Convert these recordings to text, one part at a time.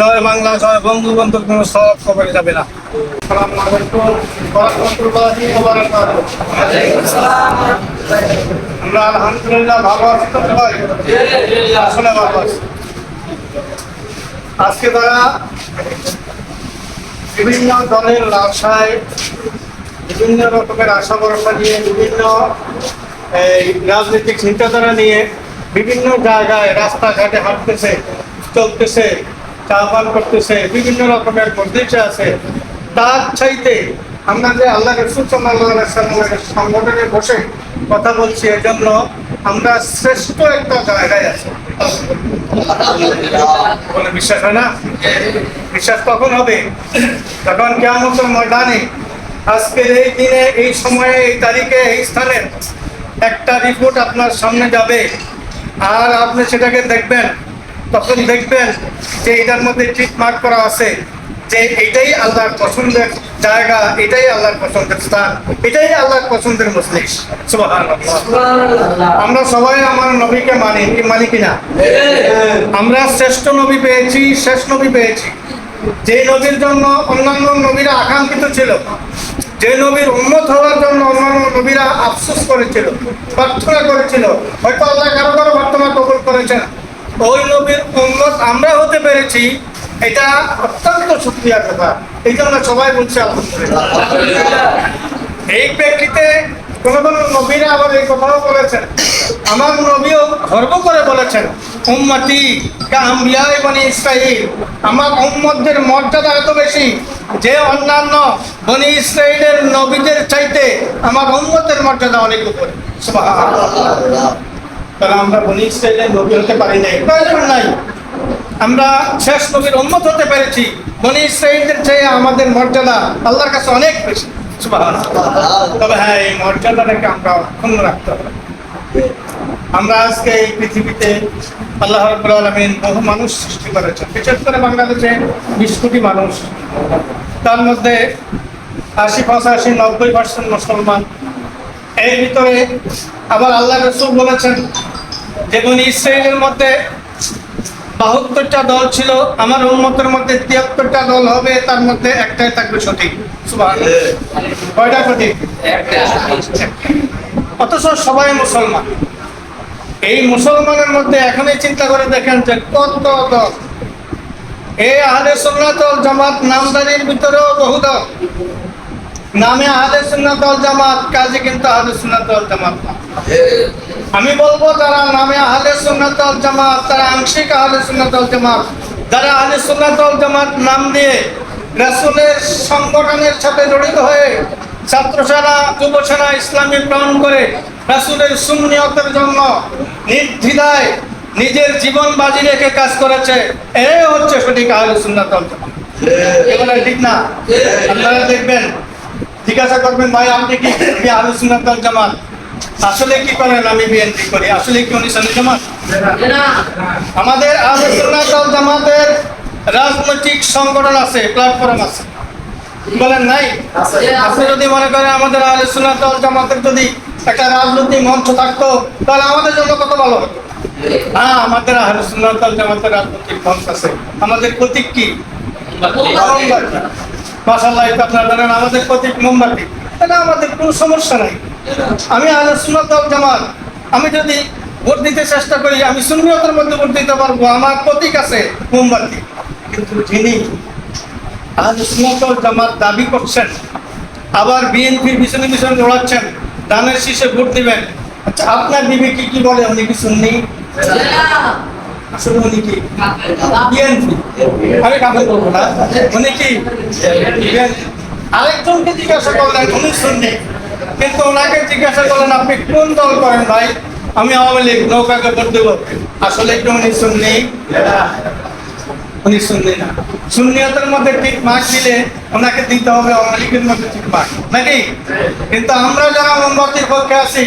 জয় বাংলা, জয় বঙ্গবন্ধুর কোনো সব খবরে যাবে না। আমরা আলহামদুলিল্লাহ ভালো আছি তো সবাই আসলে ভালো আজকে তারা বিভিন্ন দলের লালসায় বিভিন্ন রকমের আশা ভরসা নিয়ে, বিভিন্ন রাজনৈতিক চিন্তাধারা নিয়ে বিভিন্ন জায়গায় রাস্তাঘাটে হাঁটতেছে, চলতেছে। চা পান করতেছে, বিভিন্ন রকমের মধ্যে আছে। তার চাইতে আমরা যে আল্লাহ রসুল সাল্লামের সংগঠনে বসে কথা বলছি, এজন্য আমরা শ্রেষ্ঠ একটা জায়গায় আছি। বিশ্বাস হয় না? বিশ্বাস কখন হবে, যখন কেমন ময়দানে আজকের এই দিনে, এই সময়ে, এই তারিখে, এই স্থানে একটা রিপোর্ট আপনার সামনে যাবে। আর আপনি সেটাকে দেখবেন তখন দেখবেন যে এটার মধ্যে টিক মার্ক করা আছে যে এটাই আল্লাহর পছন্দের জায়গা এটাই আল্লাহর পছন্দের স্থান এটাই আল্লাহর পছন্দের সুবহানাল্লাহ। আমরা সবাই আমার নবীকে মানি কি মানি কিনা? আমরা শ্রেষ্ঠ নবী পেয়েছি শেষ নবী পেয়েছি। যে নবীর জন্য অন্যান্য নবীরা আকাঙ্ক্ষিত ছিল যে নবীর উন্নত হওয়ার জন্য অন্যান্য নবীরা আফসোস করেছিল প্রার্থনা করেছিল হয়তো আল্লাহ কারও কারও প্রার্থনা কবুল করেছেন। ওই নবীর উন্মত আমরা হতে পেরেছি, এটা অত্যন্ত সুক্রিয়ার কথা। এই জন্য সবাই বলছে, আলহামদুলিল্লাহ। এই প্রেক্ষিতে কোন কোন নবীরা আবার এই কথাও বলেছেন। আমার নবীও গর্ব করে বলেছেন, উম্মতি কাম্বিয়ায় বনি ইসরাইল আমার উম্মতদের মর্যাদা এত বেশি যে অন্যান্য বনি ইসরাইলের নবীদের চাইতে আমার উম্মতের মর্যাদা অনেক উপরে। তাহলে আমরা বনি ইসরাইলের নবী হতে পারি নাই প্রয়োজন নাই। আমরা শেষ নবীর উম্মত হতে পেরেছি। বনি ইসরাইলদের চেয়ে আমাদের মর্যাদা আল্লাহর কাছে অনেক বেশি। তবে হ্যাঁ এই মর্যাদাটাকে আমরা অক্ষুণ্ণ রাখতে হবে। আমরা আজকে এই পৃথিবীতে আল্লাহ রাব্বুল আলামিন বহু মানুষ সৃষ্টি করেছেন। বিশেষ করে বাংলাদেশে বিশ কোটি মানুষ। তার মধ্যে আশি, পঁচাশি, নব্বই পার্সেন্ট মুসলমান। এর ভিতরে আবার আল্লাহ রসুল বলেছেন যেমন ইসরায়েলের মধ্যে বাহাত্তরটা দল ছিল আমার উন্মতের মধ্যে তিয়াত্তরটা দল হবে তার মধ্যে একটাই থাকবে সঠিক। কয়টা সঠিক? অথচ সবাই মুসলমান। এই মুসলমানের মধ্যে এখনই চিন্তা করে দেখেন যে কত দল। এই আহলে সুন্নাত ওয়াল জামাত নামদারির ভিতরেও বহু দল। নামে আহলে সুন্নাত ওয়াল জামাত, কাজে কিন্তু আহলে সুন্নাত ওয়াল জামাত না। আমি বলব তারা নামে আহলে সুন্নাত ওয়াল জামাত তারা আংশিক আহলে সুন্নাত ওয়াল জামাত, যারা আহলে সুন্নাত ওয়াল জামাত নাম দিয়ে রাসূলের সংগঠনের সাথে জড়িত হয়ে ছাত্র সেনা যুব সেনা ইসলামী প্রাণ করে রাসূলের সুন্নিয়তের জন্য নির্দ্বিধায় নিজের জীবন বাজি রেখে কাজ করেছে, এ হচ্ছে সঠিক আহলে সুন্নাত ওয়াল জামাত। ঠিক না? আপনারা দেখবেন জিজ্ঞাসা করবেন ভাই আপনি কি সুন্নাত জামাত? আসলে কি করেন আমি বিএনপি করি। আসলে কি সানি জামাত? আমাদের সুন্নাত জামাতের রাজনৈতিক সংগঠন আছে প্ল্যাটফর্ম আছে। বলেন নাই? আপনি যদি মনে করেন আমাদের আহলে সুন্নাত জামাতের যদি একটা রাজনৈতিক মঞ্চ থাকতো তাহলে আমাদের জন্য কত ভালো হতো? হ্যাঁ আমাদের সুন্নাত ওয়াল জামাতের রাজনৈতিক মঞ্চ আছে। আমাদের প্রতীক কি? মাসাল্লাহ আপনারা জানেন আমাদের প্রতীক মোমবাতি। এটা আমাদের কোনো সমস্যা নাই। আমি সুন্নাত ওয়াল জামাত, আমি যদি ভোট দিতে চেষ্টা করি, আমি সুন্নিয়তের মধ্যে ভোট দিতে পারব, আমার প্রতীক আছে মোমবাতি। কিন্তু যিনি সুন্নাত ওয়াল জামাত দাবি করছেন, আবার বিএনপির পিছনে পিছনে দৌড়াচ্ছেন, দানের শীষে ভোট দিবেন আচ্ছা আপনার দিবে কি কি বলে, উনি কি শুননি আসলে আরেকজনকে জিজ্ঞাসা করলেন উনি শুননি কিন্তু ওনাকে জিজ্ঞাসা করলেন আপনি কোন দল করেন ভাই আমি আওয়ামী লীগ নৌকাকে ভোট দেবো আসলে কি উনি শুননি উনি শুননি না শূন্যতার মধ্যে ঠিক মার্ক দিলে ওনাকে দিতে হবে আওয়ামী লীগের মধ্যে ঠিক মার্ক নাকি কিন্তু আমরা যারা মোমবাতির পক্ষে আছি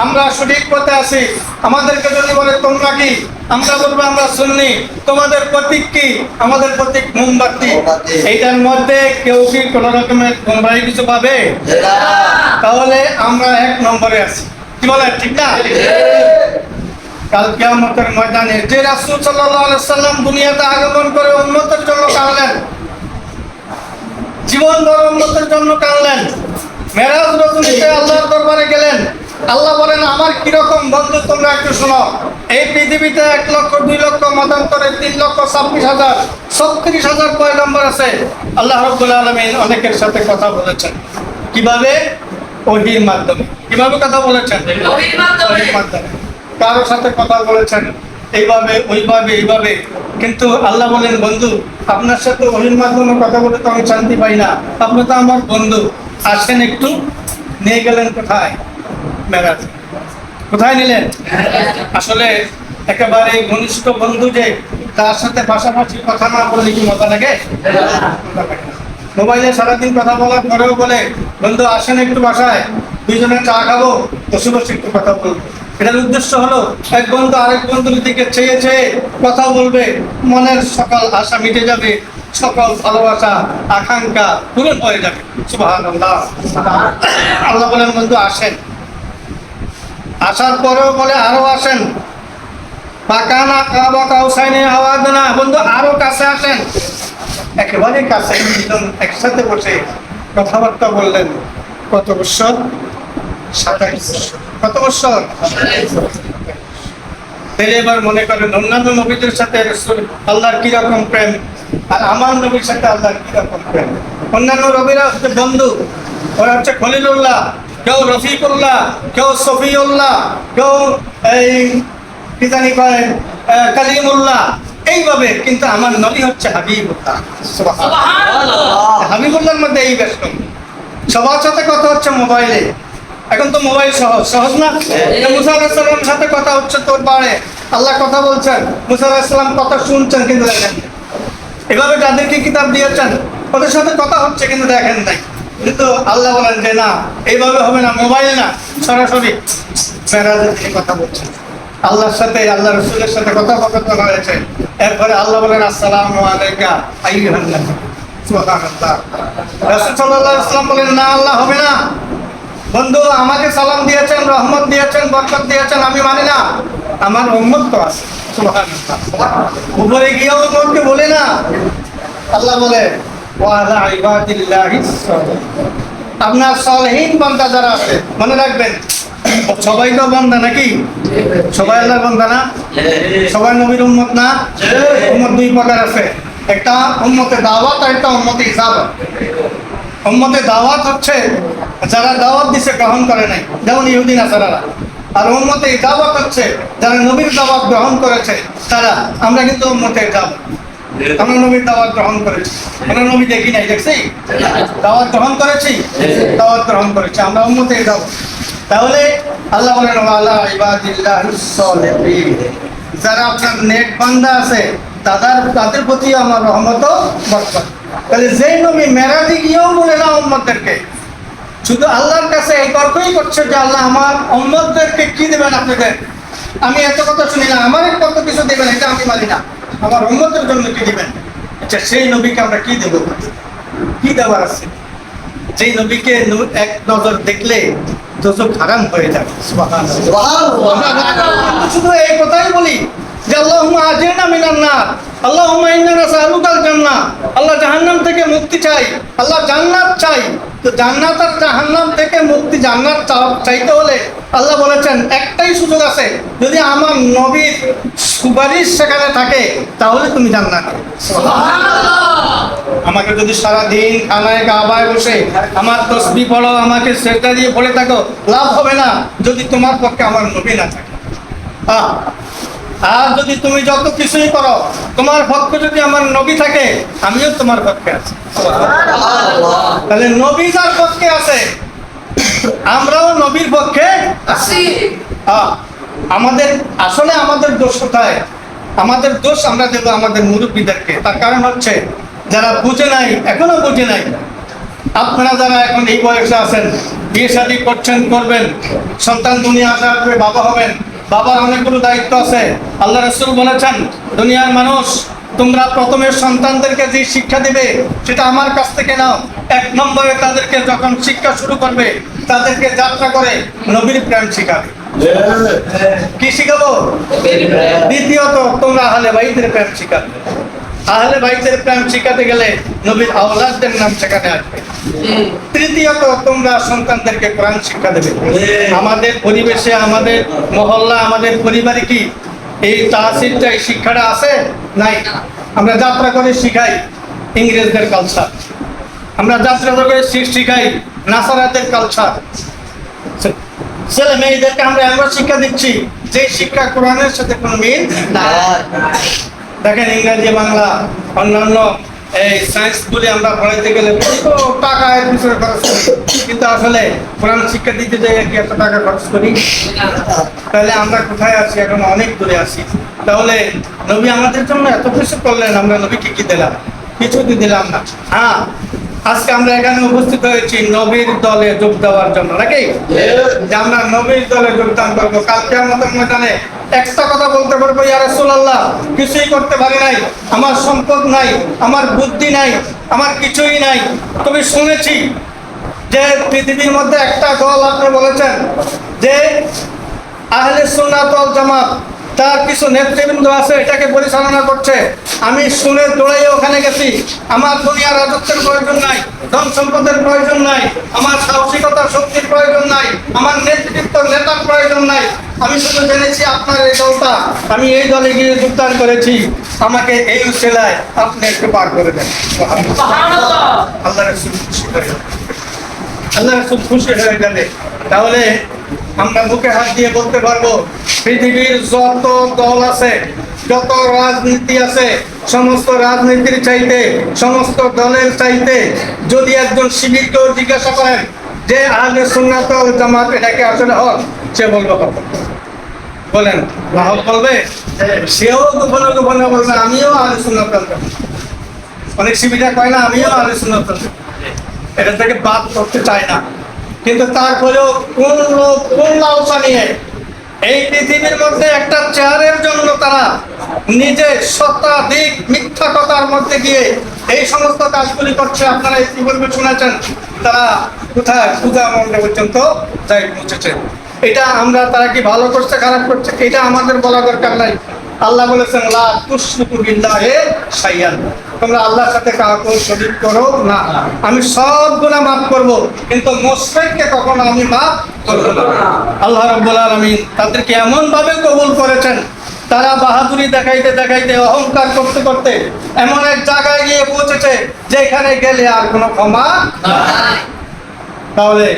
আমরা সঠিক পথে আছি। আমাদেরকে যদি বলে তোমরা কি? আমরা বলব আমরা শুননি তোমাদের প্রতীক কি? আমাদের প্রতীক মোমবাতি। মোমবাতি। এইটার মধ্যে কেউ কি কোন রকমের গোমরাহি কিছু পাবে? তাহলে আমরা এক নম্বরে আছি। কি বলে ঠিক না? কাল কিয়ামতের ময়দানে যে রাসূল আলাইহি সাল্লাম দুনিয়াতে আগমন করে উম্মতের জন্য জীবন বরম্মতের জন্য কানলেন মেরাজ রজনীতে আল্লাহর দরবারে গেলেন আল্লাহ বলেন আমার কীরকম বন্ধু তোমরা একটু শোনো। এই পৃথিবীতে এক লক্ষ দুই লক্ষ মতান্তরে তিন লক্ষ ছাব্বিশ হাজার ছত্রিশ হাজার কয় নম্বর আছে? আল্লাহ রব্বুল আলমিন অনেকের সাথে কথা বলেছেন। কীভাবে? ওহির মাধ্যমে। কীভাবে কথা বলেছেন? কারোর সাথে কথা বলেছেন এইভাবে ওইভাবে এইভাবে। কিন্তু আল্লাহ বলেন বন্ধু আপনার সাথে ওহির মাধ্যমে কথা বলে তো আমি শান্তি পাই না। আপনি তো আমার বন্ধু। আসেন একটু নিয়ে গেলেন কোথায়? কোথায় নিলেন? আসলে একেবারে ঘনিষ্ঠ বন্ধু যে, তার সাথে পাশাপাশি কথা না বললে কি মজা লাগে। মোবাইলে সারাদিন কথা বলার পরেও বলে, বন্ধু, আসেন একটু বাসায়, দুইজনে চা খাব, বসে বসে একটু কথা বলব। এটার উদ্দেশ্য হলো, এক বন্ধু আরেক বন্ধুর দিকে চেয়ে চেয়ে কথা বলবে, মনের সকাল আশা মিটে যাবে, সকল ভালোবাসা, আকাঙ্ক্ষা পূরণ হয়ে যাবে। আল্লাহ আল্লাহ বলেন, বন্ধু, আসেন। আসার পরেও বলে, আরও আসেন। পাকানা কাবা কাউসাইনে আওয়াজ না বন্ধু, আরও কাছে আসেন। একেবারে কাছে। একসাথে বসে কথাবার্তা বললেন। কত বৎসর? সাতাইশ কত বৎসর? তাহলে এবার মনে করেন, অন্যান্য নবীদের সাথে আল্লাহর কীরকম প্রেম, আর আমার নবীর সাথে আল্লাহর কীরকম প্রেম। অন্যান্য রবিরা হচ্ছে বন্ধু, ওরা হচ্ছে খলিলুল্লাহ। কেউ রফিকুল্লাহ কেউ সফিউল্লাহ কেউ এই কি জানি কয় কালিমুল্লাহ। এইভাবে কিন্তু আমার নবী হচ্ছে হাবিবুল্লাহ। হাবিবুল্লাহর মধ্যে এই ব্যস্ত। সবার সাথে কথা হচ্ছে মোবাইলে। এখন তো মোবাইল সহজ সহজ না? যে মুসা সাথে কথা হচ্ছে তোর পাড়ে আল্লাহ কথা বলছেন মুসা আলাহিসাল্লাম কথা শুনছেন কিন্তু দেখেন। এভাবে যাদেরকে কিতাব দিয়েছেন ওদের সাথে কথা হচ্ছে কিন্তু দেখেন নাই। কিন্তু আল্লাহ বলেন যে না, এইভাবে হবে না, মোবাইল না, সরাসরি কথা বলছেন। আল্লাহর সাথে, আল্লাহ রসুলের সাথে কথোপকথন হয়েছে। এরপরে আল্লাহ বলেন, আসসালামু আলাইকা বলেন, না, আল্লাহ হবে না। বন্ধু, আমাকে সালাম দিয়েছেন, রহমত দিয়েছেন, বরকত দিয়েছেন, আমি মানি না। আমার উম্মত তো আছে। উপরে গিয়েও উম্মতকে বলে না। আল্লাহ বলে আপনার সালেহীন যারা আছে, মনে রাখবেন সবাই তো বান্দা নাকি? সবাই বান্দা না? সবাই নবীর না? দুই প্রকার আছে। একটা দাওয়াত আর একটা উম্মতে উম্মতে দাওয়াত হচ্ছে, যারা দাওয়াত দিছে, গ্রহণ করে নাই। যেমন ইহুদিন আসারারা আর উম্মতে দাওয়াত হচ্ছে, যারা নবীর দাওয়াত গ্রহণ করেছে, তারা, আমরা কিন্তু উম্মতে ইজাবত আমরা নবীর দাওয়াত গ্রহণ করেছি। আমরা নবী দেখি নাই দেখছি? দাওয়াত গ্রহণ করেছি? দাওয়াত গ্রহণ করেছি। আমরা তাহলে আল্লাহ বলেন যারা আপনার বান্দা আছে তাদের তাদের প্রতি আমার রহমত বরকত। তাহলে যেই নবী মেরাজে গিয়েও বলে না উম্মতদেরকে শুধু আল্লাহর কাছে এই তর্কই করছে যে আল্লাহ আমার উম্মতদেরকে কি দেবেন আপনাদের? আমি এত কথা শুনি না আমার কত কিছু দেবেন এটা আমি মানি না। আমার উম্মতের জন্য কি দিবেন? আচ্ছা সেই নবীকে আমরা কি দেবো? কি দেওয়ার আছে? যেই নবীকে নু- এক নজর দেখলে দোজক হারাম হয়ে যাবে। শুধু এই কথাই বলি যে, আল্লাহুম্মা আজিরনা মিনান নার। আল্লাহুম্মা ইন্না নাসআলুকাল জান্নাহ। আল্লাহ জাহান্নাম থেকে মুক্তি চাই। আল্লাহ জান্নাত চাই। তো জান্নাত আর জাহান্নাম থেকে মুক্তি জান্নাত চাইতে হলে আল্লাহ বলেছেন একটাই সুযোগ আছে যদি আমার নবীর সুপারিশ সেখানে থাকে তাহলে তুমি জান্নাত। আমাকে যদি সারা দিন খানায় গাবায় বসে আমার তসবি পড়ো আমাকে সেটা দিয়ে পড়ে থাকো লাভ হবে না যদি তোমার পক্ষে আমার নবী না থাকে। আর যদি তুমি যত কিছুই করো তোমার পক্ষে যদি আমার নবী থাকে আমিও তোমার পক্ষে আছি। তাহলে নবী যার পক্ষে আছে আমরাও নবীর পক্ষে আমাদের, আসলে আমাদের দোষ কোথায়? আমাদের দোষ আমরা দেবো আমাদের মুরব্বীদেরকে। তার কারণ হচ্ছে, যারা বুঝে নাই, এখনও বুঝে নাই, আপনারা যারা এখন এই বয়সে আছেন, বিয়ে শাদী করছেন, করবেন, সন্তান দুনিয়া আসার পরে বাবা হবেন, বাবার অনেকগুলো দায়িত্ব আছে। আল্লাহ রসুল বলেছেন, দুনিয়ার মানুষ, তোমরা প্রথমে সন্তানদেরকে যে শিক্ষা দিবে, সেটা আমার কাছ থেকে নাও। এক নম্বরে তাদেরকে যখন শিক্ষা শুরু করবে, তাদেরকে যাত্রা করে নবীর প্রেম শিখাবে। কি শিখাবো? দ্বিতীয়ত তোমরা আহলে বাইদের প্রেম শিখাবে। আহলে বাইতের প্রেম শিখাতে গেলে নবীর আওলাদদের নাম সেখানে আসবে। তৃতীয়ত তোমরা সন্তানদেরকে কোরআন শিক্ষা দেবে। আমাদের পরিবেশে আমাদের মহল্লা আমাদের পরিবারে কি এই তাহসিলটা এই শিক্ষাটা আছে? নাই। আমরা যাত্রা করে শিখাই ইংরেজদের কালচার আমরা যাত্রা করে শিখাই নাসারাদের কালচার ছেলে মেয়েদেরকে আমরা এমন শিক্ষা দিচ্ছি যে শিক্ষা কোরআনের সাথে কোনো মিল দেখেন ইংরেজি, বাংলা, অন্যান্য এই সায়েন্স বলে আমরা পড়াইতে গেলে টাকা এর পিছনে খরচ করি। কিন্তু আসলে কোরআন শিক্ষা দিতে যাই কি এত টাকা খরচ করি? তাহলে আমরা কোথায় আছি? এখন অনেক দূরে আছি। তাহলে নবী আমাদের জন্য এত কিছু করলেন, আমরা নবীকে কি দিলাম? কিছু দিলাম না। হ্যাঁ আজকে আমরা এখানে উপস্থিত হয়েছি নবীর দলে যোগ দেওয়ার জন্য, নাকি? যে আমরা নবীর দলে যোগদান করব কালকে আমাদের ময়দানে একটা কথা বলতে পারব, ইয়া রাসূলুল্লাহ, কিছুই করতে পারি নাই, আমার সম্পদ নাই, আমার বুদ্ধি নাই, আমার কিছুই নাই। তবে শুনেছি যে পৃথিবীর মধ্যে একটা দল আপনি বলেছেন যে আহলে সুন্নাত ওয়াল জামাত তার কিছু নেতৃবৃন্দ আছে এটাকে পরিচালনা করছে। আমি শুনে দৌড়াই ওখানে গেছি। আমার দুনিয়ার রাজত্বের প্রয়োজন নাই ধন সম্পদের প্রয়োজন নাই আমার সাহসিকতার শক্তির প্রয়োজন নাই আমার নেতৃত্ব নেতার প্রয়োজন নাই। আমি শুধু জেনেছি আপনার এই দলটা। আমি এই দলে গিয়ে যোগদান করেছি। আমাকে এই উসেলায় আপনি একটু পার করে দেন। আল্লাহ রসুল। আল্লাহ রসুল খুশি হয়ে গেলে। তাহলে আমরা বুকে হাত দিয়ে বলতে পারব, পৃথিবীর যত দল আছে, যত রাজনীতি আছে, সমস্ত রাজনীতির চাইতে, সমস্ত দলের চাইতে, যদি একজন শিবিরকেও জিজ্ঞাসা করেন যে আহলে সুন্নাত জামাত এটাকে আসলে হক, সে বলব বলেন রাহুল বলবে? সেও গোপনে গোপনে বলবে, আমিও আহলে সুন্নাত অনেক শিবিরা কয় না, আমিও আহলে সুন্নাত এটা থেকে বাদ করতে চায় না। কিন্তু তারপরেও কোন লোক কোন লালসা নিয়ে এই পৃথিবীর মধ্যে একটা চেয়ারের জন্য তারা নিজের শতাধিক মিথ্যা কথার মধ্যে গিয়ে এই সমস্ত কাজগুলি করছে। আপনারা ইতিপূর্বে শুনেছেন, তারা কোথায়? পূজা মন্ডে পর্যন্ত যাই পৌঁছেছে। এটা আমরা তারা কি ভালো করছে, খারাপ করছে? এটা আমাদের বলা দরকার নাই। আল্লাহ বলেছেন, লা তুশরিকু বিল্লাহি শাইয়ান তোমরা আল্লাহর সাথে কাউকে শরীক করো না। আমি সব গুনাহ মাফ করব, কিন্তু মুশরিককে কখনো আমি মাফ করব না। আল্লাহ রাব্বুল আলামিন তাদেরকে এমন ভাবে কবুল করেছেন, তারা বাহাদুরি দেখাইতে দেখাইতে, অহংকার করতে করতে এমন এক জায়গায় গিয়ে পৌঁছেছে, যেখানে গেলে আর কোনো ক্ষমা তাহলে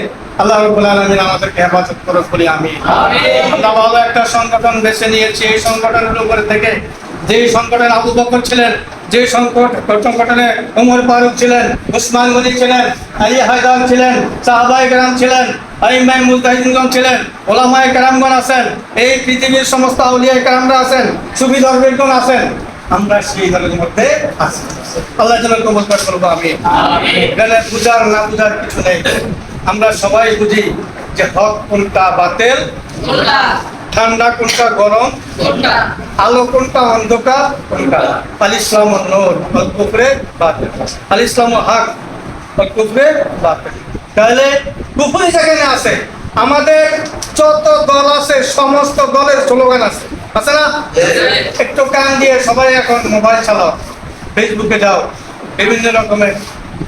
আল্লাহ রাব্বুল আলামিন আমাদেরকে হেফাজত করে বলি আমি আমরা ভালো একটা সংগঠন বেছে নিয়েছি। এই সংগঠনের উপরে থেকে যে সংগঠনের আবু বকর ছিলেন যে সংকট সংগঠনে উমর ফারুক ছিলেন উসমান গনি ছিলেন আলী হায়দার ছিলেন সাহাবাই গ্রাম ছিলেন আইমাই ছিলেন ওলামায় কেরামগণ আছেন এই পৃথিবীর সমস্ত আউলিয়া কেরামরা আছেন সুফি ধর্মীয়গণ আছেন। আমরা সেই দলের মধ্যে আছি। আল্লাহ যেন কবল করে বলব আমি এখানে পূজার না পূজার কিছু নেই। আমরা সবাই বুঝি যে হক কোনটা বাতেল? ঠান্ডা কোনটা গরম? আলো কোনটা অন্ধকার? কোনটা? আল ইসলাম নূর আল কুফরে বাতিল। আল ইসলাম হক আল কুফরে বাতিল। তাহলে কুফরি যেখানে আছে আমাদের যত দল আছে সমস্ত দলের স্লোগান আছে। আছে না? একটু কান দিয়ে সবাই এখন মোবাইল চালাও ফেসবুকে যাও বিভিন্ন রকমের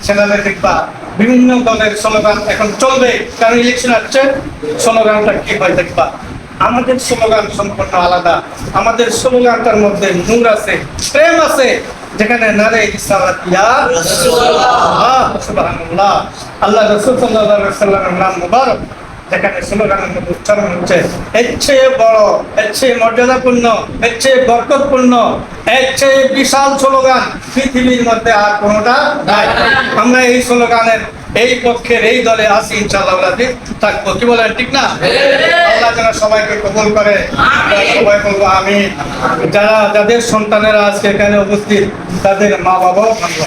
চ্যানেলে দেখবা। বিভিন্ন দলের স্লোগান এখন চলবে। কারণ ইলেকশন আসছে, স্লোগানটা কি হয় দেখবা। আমাদের স্লোগান সম্পূর্ণ আলাদা। আমাদের স্লোগানটার মধ্যে নূর আছে, প্রেম আছে, যেখানে নারে আল্লাহ রসুল্লাহ সাল্লামের নাম মুবারক। যেখানে স্লোগানের মধ্যে উচ্চারণ হচ্ছে এর চেয়ে বড় এর চেয়ে মর্যাদাপূর্ণ এর চেয়ে বরকতপূর্ণ এর চেয়ে বিশাল স্লোগান। পৃথিবীর মধ্যে আর কোনোটা নাই। আমরা এই স্লোগানের এই পক্ষের এই দলে আছি ইনশাআল্লাহ রাজি থাকব। কি বলেন ঠিক না? আল্লাহ যেন সবাইকে কবুল করে। সবাই বলব আমি যারা যাদের সন্তানেরা আজকে এখানে উপস্থিত তাদের মা বাবাও ভালো।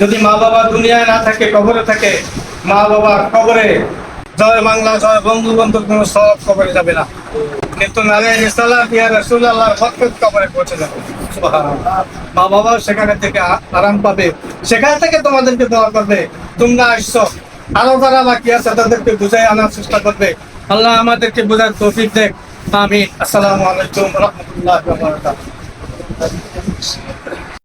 যদি মা বাবা দুনিয়ায় না থাকে কবরে থাকে মা বাবার কবরে জয় বাংলা, জয় সব কবরে যাবে না। কিন্তু নারে ইসাল্লাহ দিয়া রসুল্লাহ ভক্ত কবরে পৌঁছে যাবে। মা বাবাও সেখানে থেকে আরাম পাবে। সেখান থেকে তোমাদেরকে দোয়া করবে। তোমরা আসছো। আরও যারা বাকি আছে, তাদেরকে বুঝাই আনার চেষ্টা করবে। আল্লাহ আমাদেরকে বোঝার তৌফিক দেখ। আমি আসসালামু আলাইকুম রহমতুল্লাহ